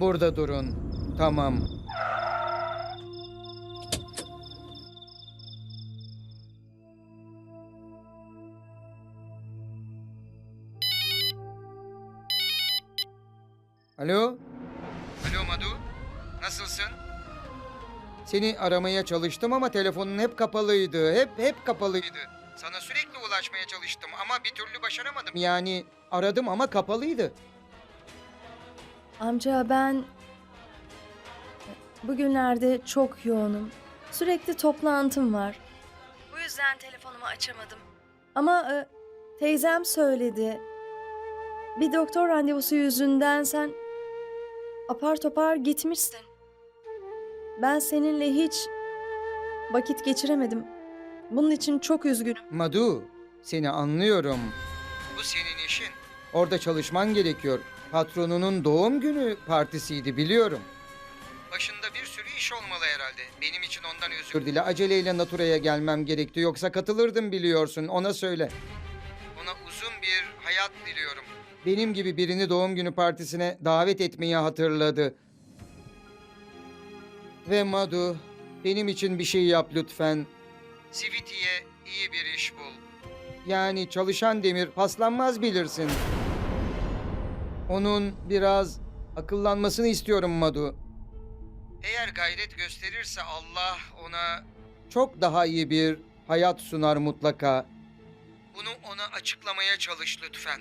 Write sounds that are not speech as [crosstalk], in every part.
Burada durun. Tamam. Alo? Alo Madu? Nasılsın? Seni aramaya çalıştım ama telefonun hep kapalıydı. Hep hep kapalıydı. Sana sürekli ulaşmaya çalıştım ama bir türlü başaramadım. Yani aradım ama kapalıydı. Amca ben bugünlerde çok yoğunum. Sürekli toplantım var. Bu yüzden telefonumu açamadım. Ama e, teyzem söyledi. Bir doktor randevusu yüzünden sen apar topar gitmişsin. Ben seninle hiç vakit geçiremedim. Bunun için çok üzgünüm. Madu, seni anlıyorum. Bu senin işin. Orada çalışman gerekiyor. Patronunun doğum günü partisiydi biliyorum. Başında bir sürü iş olmalı herhalde. Benim için ondan özür dile. Aceleyle Natura'ya gelmem gerekti. Yoksa katılırdım biliyorsun. Ona söyle. Ona uzun bir hayat diliyorum. Benim gibi birini doğum günü partisine davet etmeyi hatırladı. Ve Madu, benim için bir şey yap lütfen. Siviti'ye iyi bir iş bul. Yani çalışan demir paslanmaz bilirsin. Onun biraz akıllanmasını istiyorum Madu. Eğer gayret gösterirse Allah ona çok daha iyi bir hayat sunar mutlaka. Bunu ona açıklamaya çalış lütfen.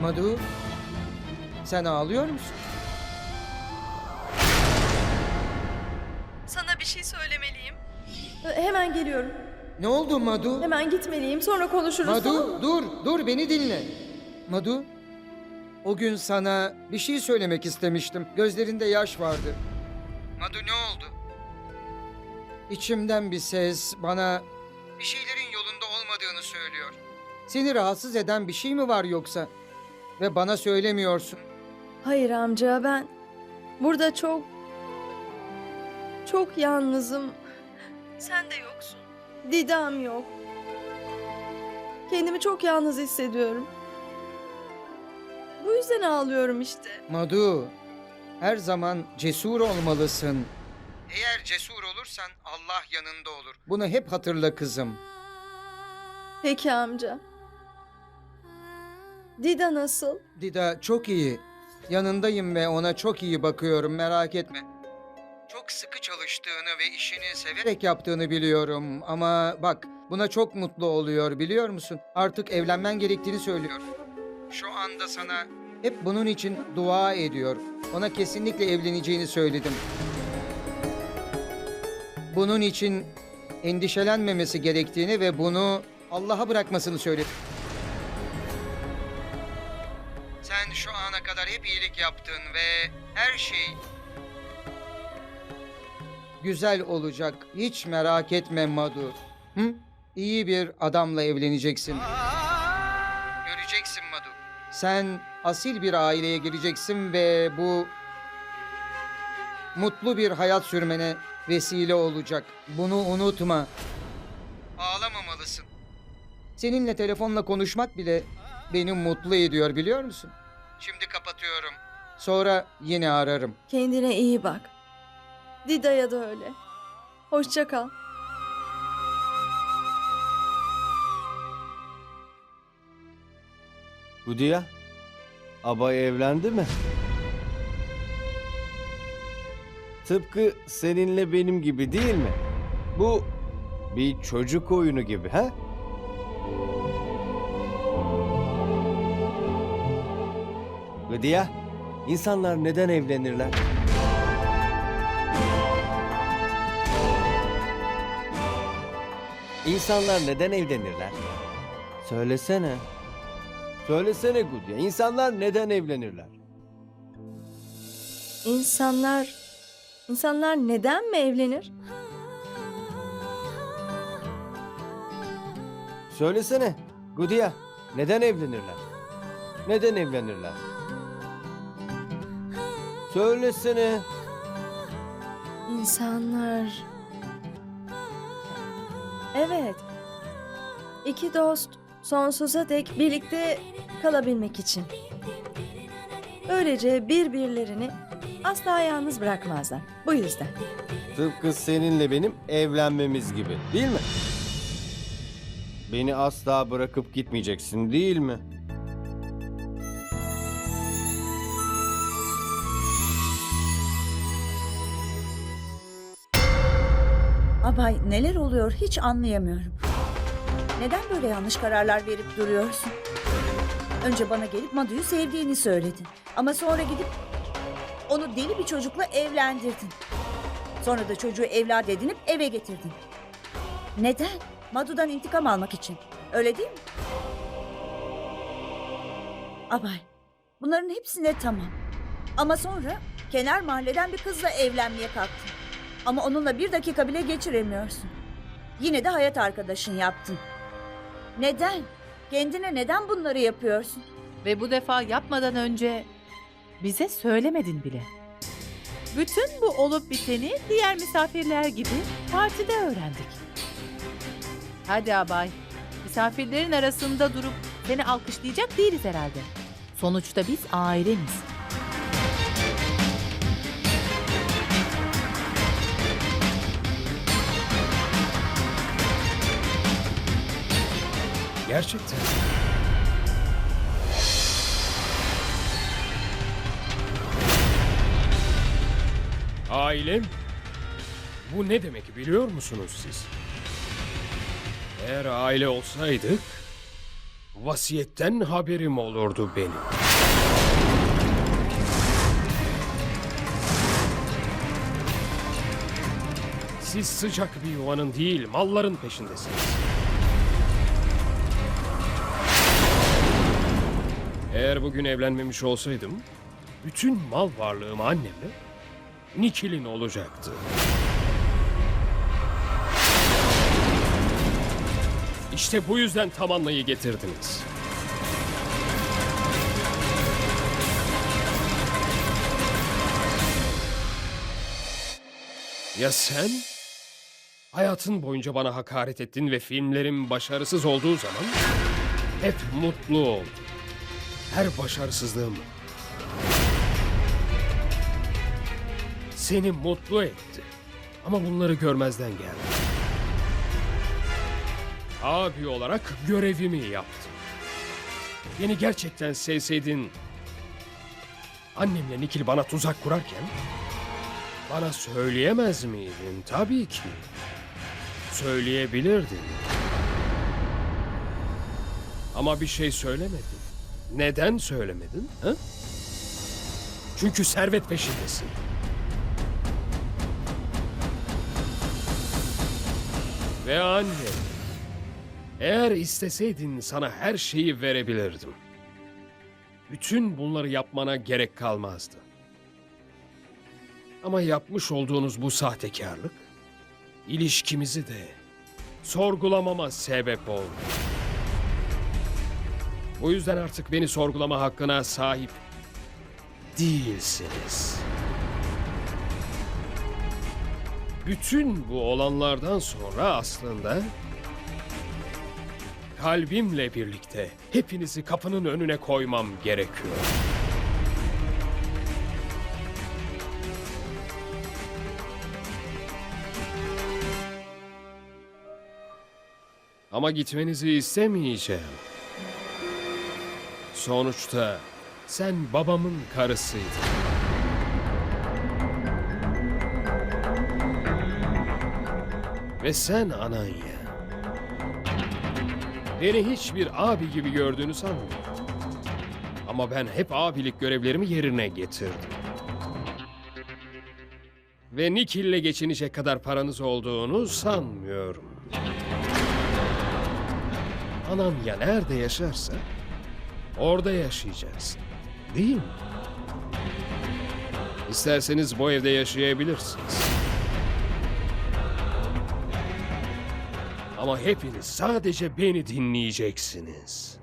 Madu, sen ağlıyor musun? Sana bir şey söylemeliyim. Hemen geliyorum. Ne oldu Madu? Hemen gitmeliyim. Sonra konuşuruz. tamam mı? Madu dur dur beni dinle. Madu o gün sana bir şey söylemek istemiştim. Gözlerinde yaş vardı. Madu ne oldu? İçimden bir ses bana bir şeylerin yolunda olmadığını söylüyor. Seni rahatsız eden bir şey mi var yoksa? Ve bana söylemiyorsun. Hayır amca ben burada çok çok yalnızım. Sen de yoksun. Didam yok. Kendimi çok yalnız hissediyorum. Bu yüzden ağlıyorum işte. Madu, her zaman cesur olmalısın. Eğer cesur olursan Allah yanında olur. Bunu hep hatırla kızım. Peki amca. Dida nasıl? Dida çok iyi. Yanındayım ve ona çok iyi bakıyorum merak etme. Çok sıkı çalıştığını ve işini severek yaptığını biliyorum ama bak buna çok mutlu oluyor biliyor musun? Artık evlenmen gerektiğini söylüyor. Şu anda sana hep bunun için dua ediyor. Ona kesinlikle evleneceğini söyledim. Bunun için endişelenmemesi gerektiğini ve bunu Allah'a bırakmasını söyledim. Sen şu ana kadar hep iyilik yaptın ve her şey güzel olacak. Hiç merak etme Madu. Hı? İyi bir adamla evleneceksin. Göreceksin Madu. Sen asil bir aileye gireceksin ve bu mutlu bir hayat sürmene vesile olacak. Bunu unutma. Ağlamamalısın. Seninle telefonla konuşmak bile beni mutlu ediyor biliyor musun? Şimdi kapatıyorum. Sonra yine ararım. Kendine iyi bak. Dida'ya da öyle. Hoşça kal. Gudiya, abay evlendi mi? Tıpkı seninle benim gibi değil mi? Bu bir çocuk oyunu gibi ha? Gudiya, insanlar neden evlenirler? İnsanlar neden evlenirler? Söylesene. Söylesene Gudya, insanlar neden evlenirler? İnsanlar insanlar neden mi evlenir? Söylesene Gudya, neden evlenirler? Neden evlenirler? Söylesene. İnsanlar Evet. İki dost Sonsuza dek birlikte kalabilmek için. Böylece birbirlerini asla yalnız bırakmazlar. Bu yüzden. Tıpkı seninle benim evlenmemiz gibi değil mi? Beni asla bırakıp gitmeyeceksin değil mi? Abay neler oluyor hiç anlayamıyorum. Neden böyle yanlış kararlar verip duruyorsun? Önce bana gelip Madu'yu sevdiğini söyledin. Ama sonra gidip onu deli bir çocukla evlendirdin. Sonra da çocuğu evlat edinip eve getirdin. Neden? Madu'dan intikam almak için. Öyle değil mi? Abay, bunların hepsine tamam. Ama sonra kenar mahalleden bir kızla evlenmeye kalktın. Ama onunla bir dakika bile geçiremiyorsun. Yine de hayat arkadaşın yaptın. Neden? Kendine neden bunları yapıyorsun? Ve bu defa yapmadan önce bize söylemedin bile. Bütün bu olup biteni diğer misafirler gibi partide öğrendik. Hadi abay, misafirlerin arasında durup seni alkışlayacak değiliz herhalde. Sonuçta biz ailemiz. Gerçekten. Ailem? Bu ne demek biliyor musunuz siz? Eğer aile olsaydık, vasiyetten haberim olurdu benim. Siz sıcak bir yuvanın değil, malların peşindesiniz. Eğer bugün evlenmemiş olsaydım, bütün mal varlığım annemle Nikil'in olacaktı. İşte bu yüzden Tamanna'yı getirdiniz. Ya sen? Hayatın boyunca bana hakaret ettin ve filmlerim başarısız olduğu zaman hep mutlu oldun. Her başarısızlığım seni mutlu etti. Ama bunları görmezden geldim. Abi olarak görevimi yaptım. Beni gerçekten sevseydin annemle Nikil bana tuzak kurarken bana söyleyemez miydin? Tabii ki. Söyleyebilirdin. Ama bir şey söylemedin. Neden söylemedin? Ha? Çünkü servet peşindesin. Ve anne, eğer isteseydin sana her şeyi verebilirdim. Bütün bunları yapmana gerek kalmazdı. Ama yapmış olduğunuz bu sahtekarlık, ilişkimizi de sorgulamama sebep oldu. O yüzden artık beni sorgulama hakkına sahip değilsiniz. Bütün bu olanlardan sonra aslında kalbimle birlikte hepinizi kapının önüne koymam gerekiyor. Ama gitmenizi istemeyeceğim. Sonuçta sen babamın karısıydın. Ve sen Ananya. Beni hiçbir abi gibi gördüğünü sanmıyorum. Ama ben hep abilik görevlerimi yerine getirdim. Ve Nikil'le geçinecek kadar paranız olduğunu sanmıyorum. Ananya nerede yaşarsa orada yaşayacaksın. Değil mi? İsterseniz bu evde yaşayabilirsiniz. Ama hepiniz sadece beni dinleyeceksiniz.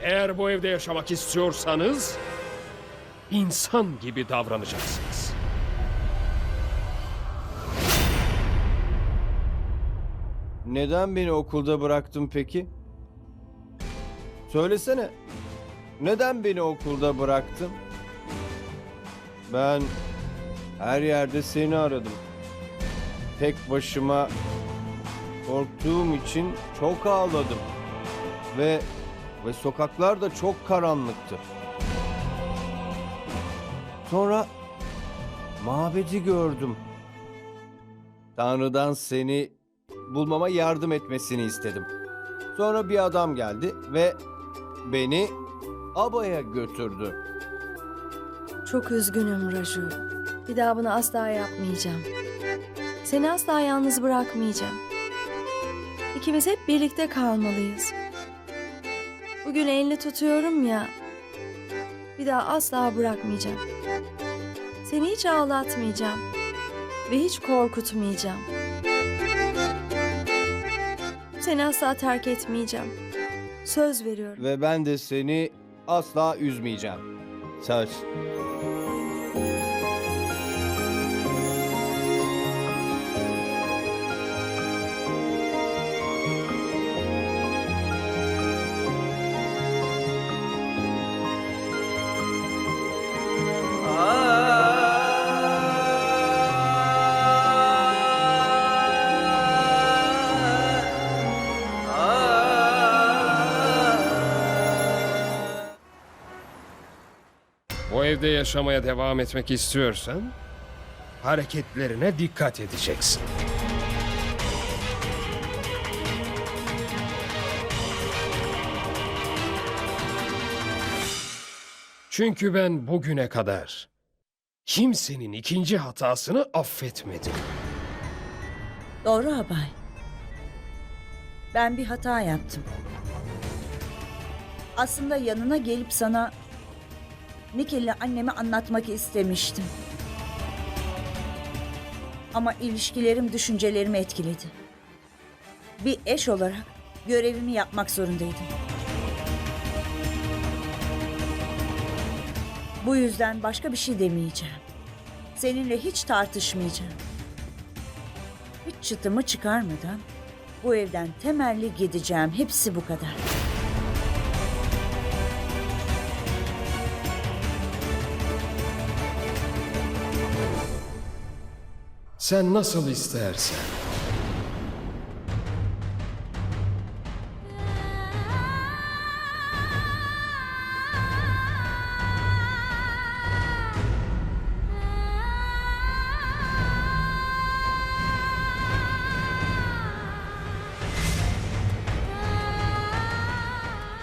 Eğer bu evde yaşamak istiyorsanız insan gibi davranacaksınız. Neden beni okulda bıraktın peki? Söylesene. Neden beni okulda bıraktın? Ben her yerde seni aradım. Tek başıma korktuğum için çok ağladım. Ve ve sokaklar da çok karanlıktı. Sonra mabedi gördüm. Tanrı'dan seni bulmama yardım etmesini istedim. Sonra bir adam geldi ve beni Aba'ya götürdü. Çok üzgünüm Raju. Bir daha bunu asla yapmayacağım. Seni asla yalnız bırakmayacağım. İkimiz hep birlikte kalmalıyız. Bugün elini tutuyorum ya. Bir daha asla bırakmayacağım. Seni hiç ağlatmayacağım. Ve hiç korkutmayacağım. Seni asla terk etmeyeceğim. Söz veriyorum. Ve ben de seni asla üzmeyeceğim. Söz. Evde yaşamaya devam etmek istiyorsan hareketlerine dikkat edeceksin. Çünkü ben bugüne kadar kimsenin ikinci hatasını affetmedim. Doğru abay. Ben bir hata yaptım. Aslında yanına gelip sana Nikil'le annemi anlatmak istemiştim. Ama ilişkilerim düşüncelerimi etkiledi. Bir eş olarak görevimi yapmak zorundaydım. Bu yüzden başka bir şey demeyeceğim. Seninle hiç tartışmayacağım. Hiç çıtımı çıkarmadan bu evden temelli gideceğim. Hepsi bu kadar. Sen nasıl istersen.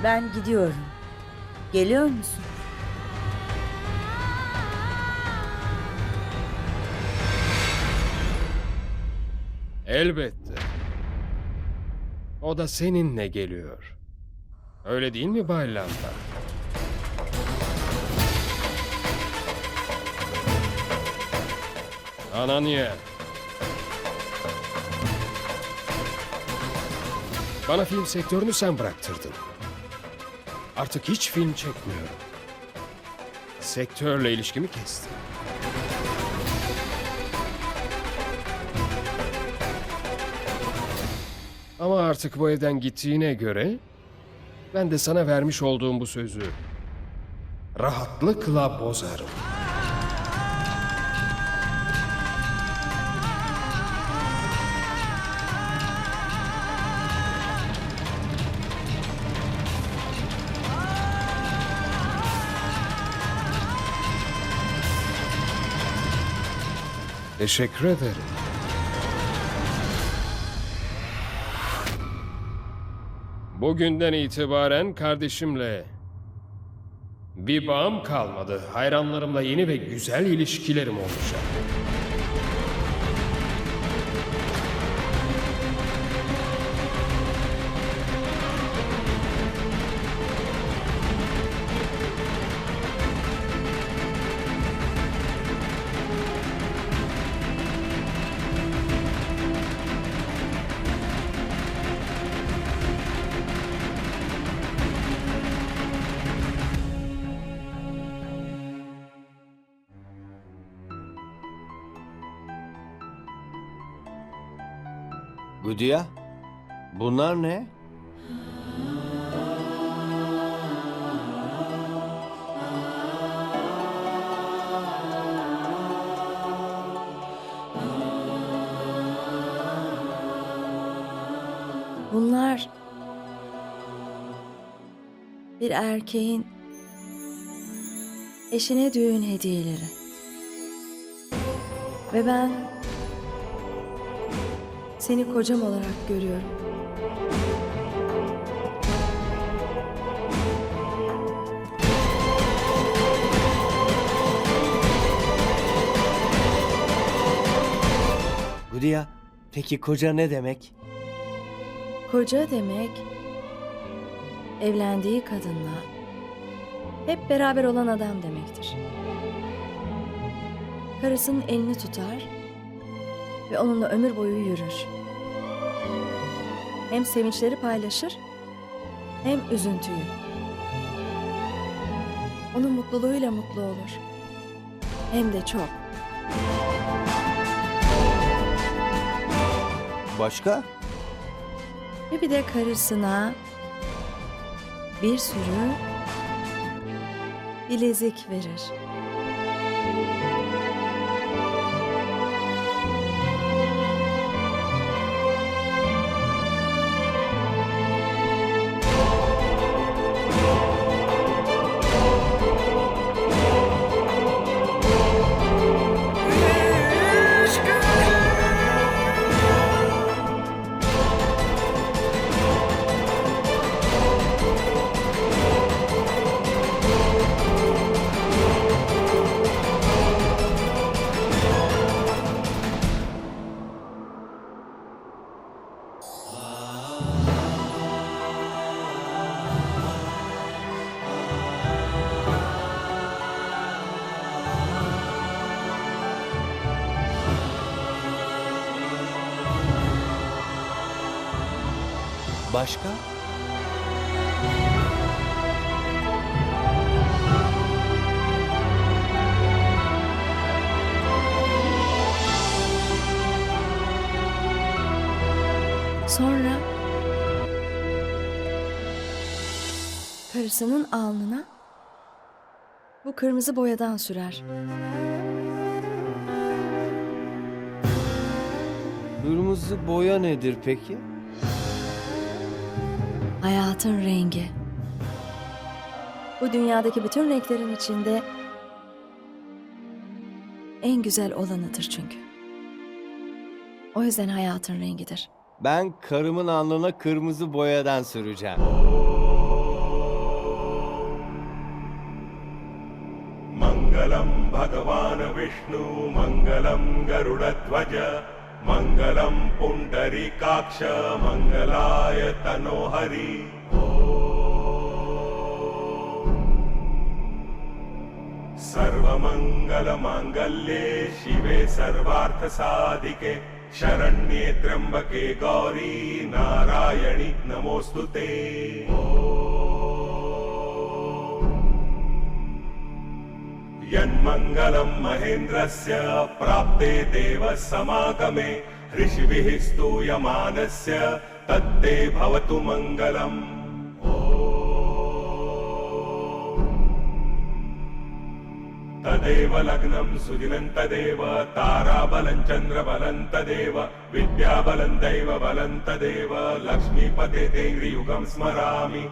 Ben gidiyorum. Geliyor musun? Elbette. O da seninle geliyor. Öyle değil mi Bay Lambda? Ananya. Bana film sektörünü sen bıraktırdın. Artık hiç film çekmiyorum. Sektörle ilişkimi kestim. Ama artık bu evden gittiğine göre ben de sana vermiş olduğum bu sözü rahatlıkla bozarım. Teşekkür ederim. Bugünden itibaren kardeşimle bir bağım kalmadı. Hayranlarımla yeni ve güzel ilişkilerim olacak. Hüdiya, bunlar ne? Bunlar bir erkeğin eşine düğün hediyeleri. Ve ben seni kocam olarak görüyorum. Gudiya, peki koca ne demek? Koca demek evlendiği kadınla hep beraber olan adam demektir. Karısının elini tutar ve onunla ömür boyu yürür. Hem sevinçleri paylaşır hem üzüntüyü. Onun mutluluğuyla mutlu olur. Hem de çok. Başka? Ve bir de karısına bir sürü bilezik verir. Başka? Sonra karısının alnına bu kırmızı boyadan sürer. Kırmızı boya nedir peki? Hayatın rengi. Bu dünyadaki bütün renklerin içinde en güzel olanıdır çünkü. O yüzden hayatın rengidir. Ben karımın alnına kırmızı boyadan süreceğim. मङ्गलं भगवान् विष्णु मङ्गलं गरुडध्वज मङ्गलं पुण्डरीकाक्ष मङ्गलाय तनोहरि सर्वमङ्गलमाङ्गल्ये शिवे सर्वार्थसाधिके शरण्ये त्र्यम्बके गौरी नारायणि नमोऽस्तु ते। यन्मङ्गलं महेन्द्रस्य प्राप्ते देवसमागमे ऋषिभिः स्तूयमानस्य तत्ते भवतु मङ्गलम्। तदेव लग्नम् सुजिनम् तदेव ताराबलम् चन्द्रबलम् तदेव विद्याबलम् दैव बलम् तदेव लक्ष्मीपते देहियुगम् स्मरामि।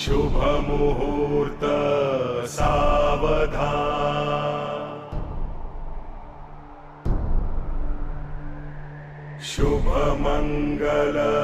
शुभमुहूर्त सावधा la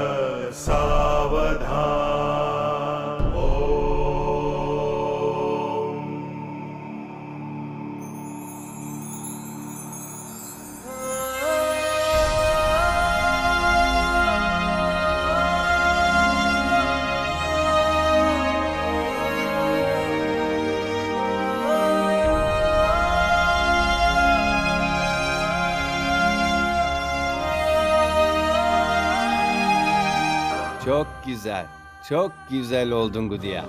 Çok güzel oldun Gudiya.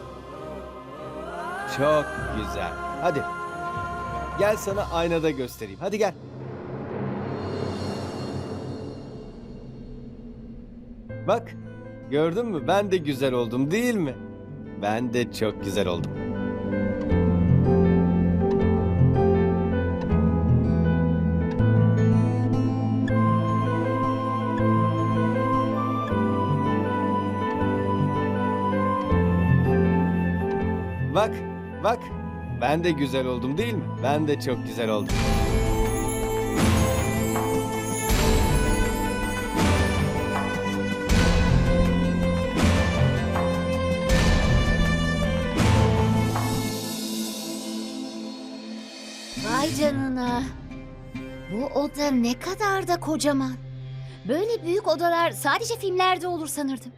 Çok güzel. Hadi. Gel sana aynada göstereyim. Hadi gel. Bak. Gördün mü? Ben de güzel oldum değil mi? Ben de çok güzel oldum. Ben de güzel oldum değil mi? Ben de çok güzel oldum. Vay canına. Bu oda ne kadar da kocaman. Böyle büyük odalar sadece filmlerde olur sanırdım.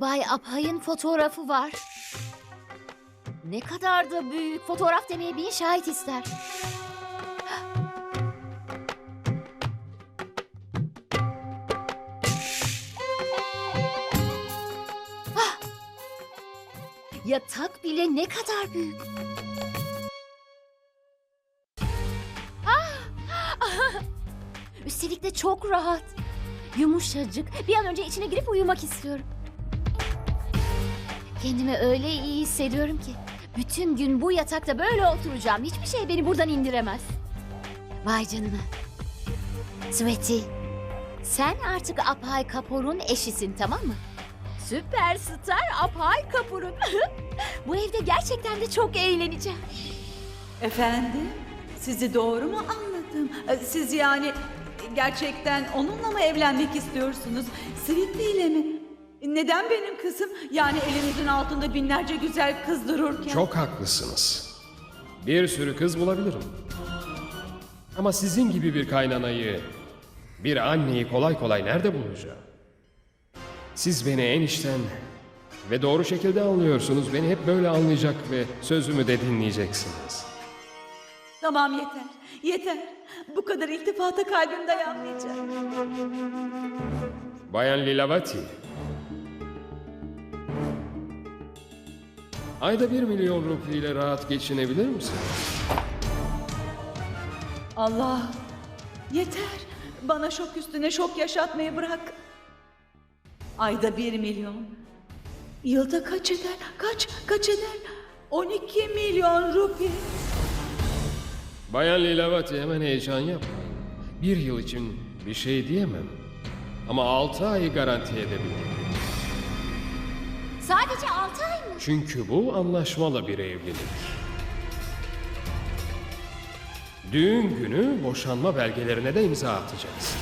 Bay Aphay'ın fotoğrafı var. Ne kadar da büyük. Fotoğraf demeye bin şahit ister. Yatak bile ne kadar büyük. Ah! [laughs] Üstelik de çok rahat. Yumuşacık. Bir an önce içine girip uyumak istiyorum. Kendimi öyle iyi hissediyorum ki. Bütün gün bu yatakta böyle oturacağım. Hiçbir şey beni buradan indiremez. Vay canına. Sweetie, sen artık Apay Kapor'un eşisin tamam mı? Süperstar Apay Kapur'un. [laughs] Bu evde gerçekten de çok eğleneceğim. Efendim, sizi doğru mu anladım? Ee, Siz yani gerçekten onunla mı evlenmek istiyorsunuz? Sweetie ile mi? Neden benim kızım? Yani elinizin altında binlerce güzel kız dururken. Çok haklısınız. Bir sürü kız bulabilirim. Ama sizin gibi bir kaynanayı, bir anneyi kolay kolay nerede bulacağım? Siz beni enişten ve doğru şekilde anlıyorsunuz. Beni hep böyle anlayacak ve sözümü de dinleyeceksiniz. Tamam yeter, yeter. Bu kadar iltifata kalbim dayanmayacak. Bayan Lilavati. Ayda bir milyon rupiyle rahat geçinebilir misiniz? Allah, yeter. Bana şok üstüne şok yaşatmayı bırak. Ayda bir milyon. Yılda kaç eder? Kaç, kaç eder? 12 milyon rupi. Bayan Lilavati hemen heyecan yapma. Bir yıl için bir şey diyemem. Ama altı ayı garanti edebilirim. Sadece? Çünkü bu anlaşmalı bir evlilik. Düğün günü boşanma belgelerine de imza atacağız.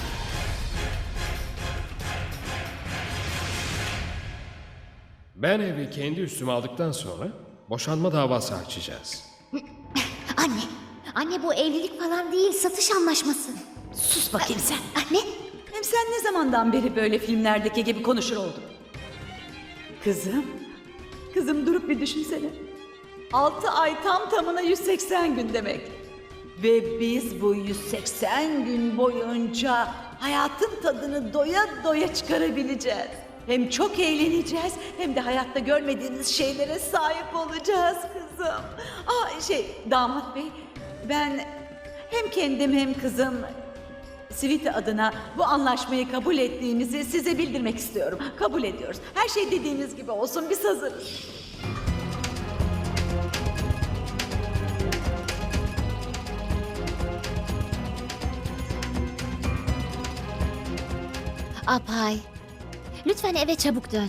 Ben evi kendi üstüme aldıktan sonra boşanma davası açacağız. [coughs] Anne, anne bu evlilik falan değil, satış anlaşması. Sus bakayım sen. Anne, Hem sen ne zamandan beri böyle filmlerdeki gibi konuşur oldun? Kızım, kızım durup bir düşünsene. Altı ay tam tamına 180 gün demek. Ve biz bu 180 gün boyunca hayatın tadını doya doya çıkarabileceğiz. Hem çok eğleneceğiz hem de hayatta görmediğiniz şeylere sahip olacağız kızım. Aa şey damat bey ben hem kendim hem kızım Sivita adına bu anlaşmayı kabul ettiğimizi size bildirmek istiyorum. Kabul ediyoruz. Her şey dediğiniz gibi olsun. Biz hazırız. Apay. Lütfen eve çabuk dön.